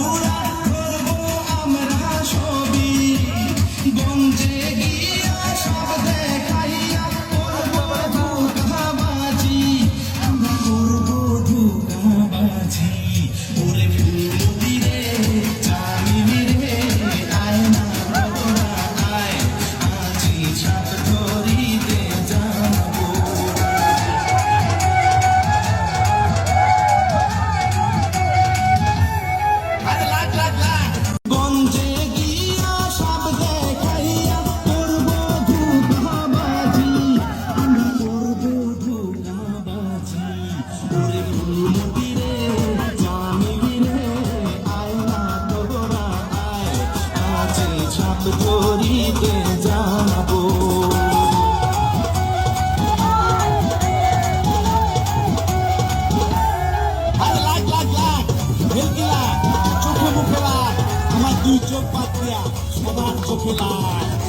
pura যাব লাগ লাগ ভেলকি লাগ চোখে মুখে আমার দুই চোখ সবার চোখে লাগ